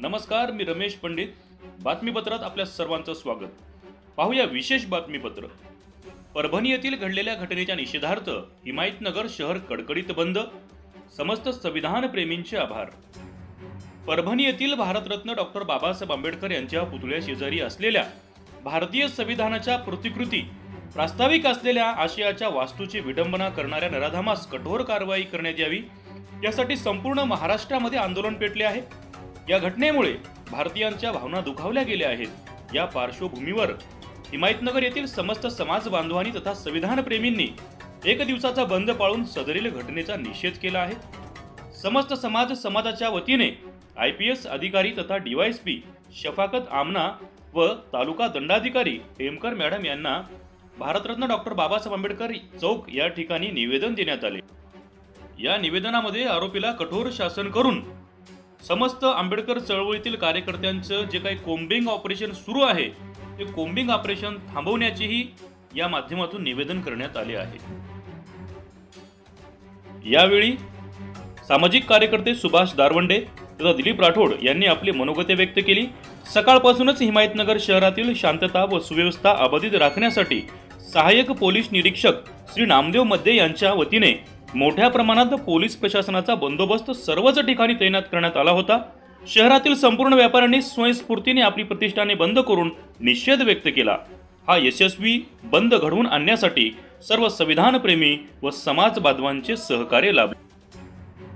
नमस्कार मी रमेश पंडित. बातमीपत्रात आपल्या सर्वांचं स्वागत. पाहूया विशेष बातमीपत्र. परभणी येथील घडलेल्या घटनेच्या निषेधार्थ हिमायतनगर शहर कडकडीत बंद. समस्त संविधान प्रेमींचे आभार. परभणी येथील भारतरत्न डॉक्टर बाबासाहेब आंबेडकर यांच्या पुतळ्या शेजारी असलेल्या भारतीय संविधानाच्या प्रतिकृती प्रास्ताविक असलेल्या आशियाच्या वास्तूची विडंबना करणाऱ्या नराधामास कठोर कारवाई करण्यात यावी. यासाठी संपूर्ण महाराष्ट्रामध्ये आंदोलन पेटले आहे. या घटनेमुळे भारतीयांच्या भावना दुखावल्या गेल्या आहेत. या पार्श्वभूमीवर हिमायतनगर येथील समस्त समाज बांधवांनी तथा संविधान प्रेमींनी एक दिवसाचा बंद पाळून सदरील घटनेचा निषेध केला आहे. समस्त समाज समाजाच्या वतीने आय पी एस अधिकारी तथा डीवायएसपी शफाकत आमना व तालुका दंडाधिकारी हेमकर मॅडम यांना भारतरत्न डॉक्टर बाबासाहेब आंबेडकर चौक या ठिकाणी निवेदन देण्यात आले. या निवेदनामध्ये आरोपीला कठोर शासन करून समस्त आंबेडकर चळवळीतील कार्यकर्त्यांचं जे काही कोम्बिंग ऑपरेशन सुरू आहे ते कोम्बिंग ऑपरेशन थांबवण्याचेही या माध्यमातून निवेदन करण्यात आले आहे. यावेळी सामाजिक कार्यकर्ते सुभाष दारवंडे तथा दिलीप राठोड यांनी आपली मनोगते व्यक्त केली. सकाळपासूनच हिमायतनगर शहरातील शांतता व सुव्यवस्था अबाधित राखण्यासाठी सहाय्यक पोलीस निरीक्षक श्री नामदेवमध्ये यांच्या वतीने मोठ्या प्रमाणात पोलीस प्रशासनाचा बंदोबस्त सर्वच ठिकाणी तैनात करण्यात आला होता. शहरातील संपूर्ण व्यापाऱ्यांनी स्वयंस्फूर्तीने आपली प्रतिष्ठाने बंद करून निषेध व्यक्त केला. हा यशस्वी बंद घडवून आणण्यासाठी सर्व संविधानप्रेमी व समाज बांधवांचे सहकार्य लाभले.